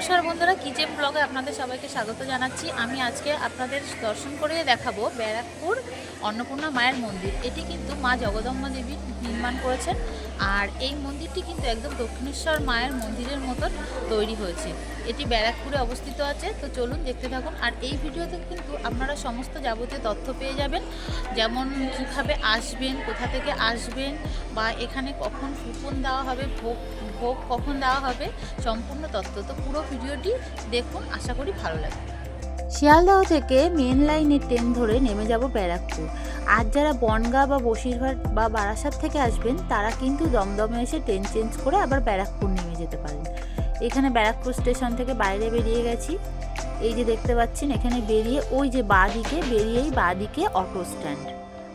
নমস্কার বন্ধুরা কিচেন ব্লগে আপনাদের সবাইকে স্বাগত জানাচ্ছি। আমি আজকে আপনাদের দর্শন করে দেখাবো ব্যারাকপুর অন্নপূর্ণা মায়ের মন্দির। এটি কিন্তু মা জগদম্বা দেবী নির্মাণ করেছেন। আর এই মন্দিরটি কিন্তু একদম দক্ষিণেশ্বর মায়ের মন্দিরের মতন তৈরি হয়েছে। এটি ব্যারাকপুরে অবস্থিত আছে। তো চলুন দেখতে থাকুন। আর এই ভিডিওতে কিন্তু আপনারা সমস্ত যাবতীয় তথ্য পেয়ে যাবেন। যেমন কীভাবে আসবেন, কোথা থেকে আসবেন, বা এখানে কখন কুপন দেওয়া হবে, ভোগ ভোগ কখন দেওয়া হবে, সম্পূর্ণ তথ্য। তো পুরো ভিডিওটি দেখুন। আশা করি ভালো লাগবে। শিয়ালদহ থেকে মেন লাইনের ট্রেন ধরে নেমে যাব ব্যারাকপুর। আর যারা বনগাঁ বা বসিরহাট বা বারাসাত থেকে আসবেন, তারা কিন্তু দমদমে এসে ট্রেন চেঞ্জ করে আবার ব্যারাকপুর নেমে যেতে পারেন। এখানে ব্যারাকপুর স্টেশন থেকে বাইরে বেরিয়ে গেছি। এই যে দেখতে পাচ্ছেন, এখানে বেরিয়ে ওই যে বাঁ দিকে বেরিয়েই বাঁ দিকে অটো স্ট্যান্ড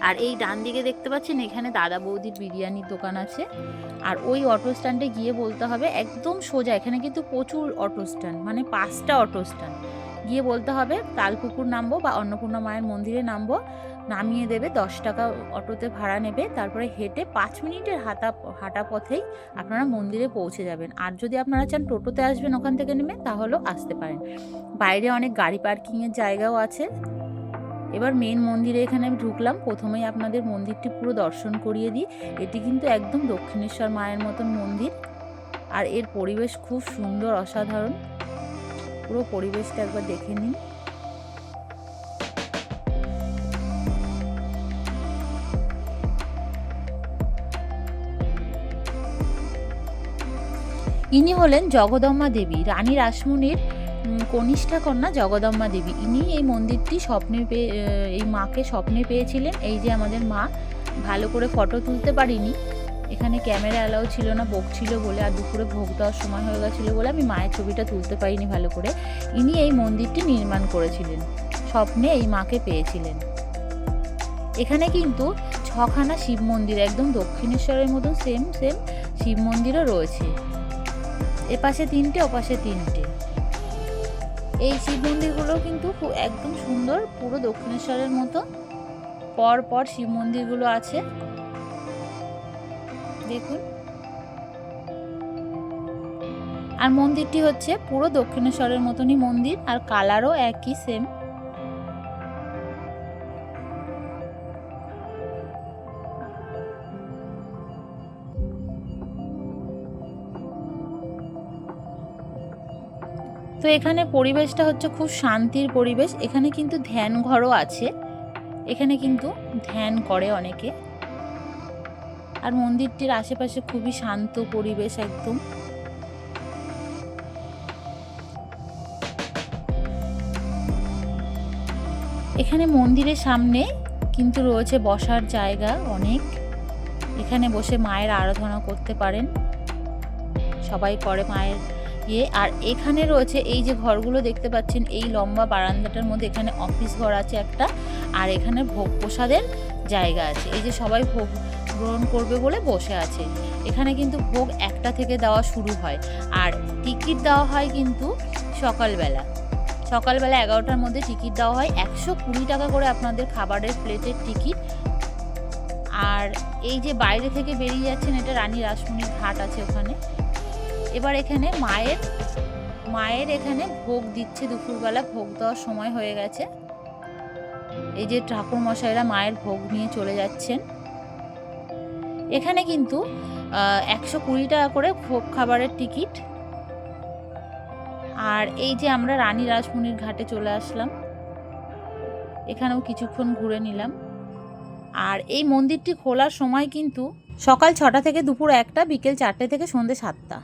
আর এই ডান দিকে দেখতে পাচ্ছেন, এখানে দাদা বৌদির বিরিয়ানির দোকান আছে। আর ওই অটো স্ট্যান্ডে গিয়ে বলতে হবে, একদম সোজা, এখানে কিন্তু প্রচুর অটো স্ট্যান্ড মানে পাঁচটা অটো স্ট্যান্ড গিয়ে বলতে হবে তালপুকুর নামবো বা অন্নপূর্ণা মায়ের মন্দিরে নামবো। নামিয়ে দেবে, দশ টাকা অটোতে ভাড়া নেবে, তারপরে হেঁটে পাঁচ মিনিটের হাঁটা হাঁটা পথেই আপনারা মন্দিরে পৌঁছে যাবেন। আর যদি আপনারা চান টোটোতে আসবেন ওখান থেকে নেমে, তাহলেও আসতে পারেন। বাইরে অনেক গাড়ি পার্কিংয়ের জায়গাও আছে। এবার মেন মন্দিরে এখানে আমি ঢুকলাম, প্রথমেই আপনাদের মন্দিরটি পুরো দর্শন করিয়ে দিই। এটি কিন্তু একদম দক্ষিণেশ্বর মায়ের মতন মন্দির। আর এর পরিবেশ খুব সুন্দর, অসাধারণ। পুরো পরিবেশটা একবার দেখে নিন। ইনি হলেন জগদম্মা দেবী, রানী রাসমণির কনিষ্ঠা কন্যা জগদম্মা দেবী। ইনি এই মন্দিরটি স্বপ্নে পেয়ে এই মাকে স্বপ্নে পেয়েছিলেন। এই যে আমাদের মা, ভালো করে ফটো তুলতে পারিনি। এখানে ক্যামেরা অ্যালাউ ছিল না ভোগ ছিল বলে, আর দুপুরে ভোগ দেওয়ার সময় হয়ে গেছিল বলে আমি মায়ের ছবিটা তুলতে পারিনি ভালো করে। ইনি এই মন্দিরটি নির্মাণ করেছিলেন, স্বপ্নে এই মাকে পেয়েছিলেন। এখানে কিন্তু ছখানা শিব মন্দির, একদম দক্ষিণেশ্বরের মতন সেম সেম শিব মন্দিরও রয়েছে। এপাশে তিনটে, ওপাশে তিনটে। এই শিব মন্দিরগুলো কিন্তু একদম সুন্দর, পুরো দক্ষিণেশ্বরের মতো। পর পর শিব মন্দিরগুলো আছে। দেখুন। আর মন্দিরটি হচ্ছে পুরো দক্ষিণেশ্বরের মতনই মন্দির, আর কালারও একই সেম তো এখানে পরিবেশটা হচ্ছে খুব শান্তির পরিবেশ। এখানে কিন্তু ধ্যান ঘরও আছে। এখানে কিন্তু ধ্যান করে অনেকে। আর মন্দিরটির আশেপাশে খুবই শান্ত পরিবেশ একদম। এখানে মন্দিরের সামনে কিন্তু রয়েছে বসার জায়গা অনেক। এখানে বসে মায়ের আরাধনা করতে পারেন। সবাই করে মায়ের ইয়ে। আর এখানে রয়েছে এই যে ঘরগুলো দেখতে পাচ্ছেন, এই লম্বা বারান্দাটার মধ্যে এখানে অফিস ঘর আছে একটা। আর এখানে ভোগ প্রসাদের জায়গা আছে। এই যে সবাই ভোগ গ্রহণ করবে বলে বসে আছে। এখানে কিন্তু ভোগ একটা থেকে দেওয়া শুরু হয়। আর টিকিট দেওয়া হয় কিন্তু সকালবেলা। সকালবেলা এগারোটার মধ্যে টিকিট দেওয়া হয়। একশো কুড়ি টাকা করে আপনাদের খাবারের প্লেটের টিকিট। আর এই যে বাইরে থেকে বেরিয়ে যাচ্ছেন, এটা রানী রাসমণির ঘাট আছে ওখানে। এবার এখানে মায়ের মায়ের এখানে ভোগ দিচ্ছে দুপুরবেলা। ভোগ দেওয়ার সময় হয়ে গেছে। এই যে ঠাকুর মশাইরা মায়ের ভোগ নিয়ে চলে যাচ্ছেন। এখানে কিন্তু একশো কুড়ি টাকা করে ভোগ খাবারের টিকিট। আর এই যে আমরা রানী রাসমণির ঘাটে চলে আসলাম, এখানেও কিছুক্ষণ ঘুরে নিলাম। আর এই মন্দিরটি খোলার সময় কিন্তু সকাল ছটা থেকে দুপুর একটা, বিকেল চারটে থেকে সন্ধ্যে সাতটা।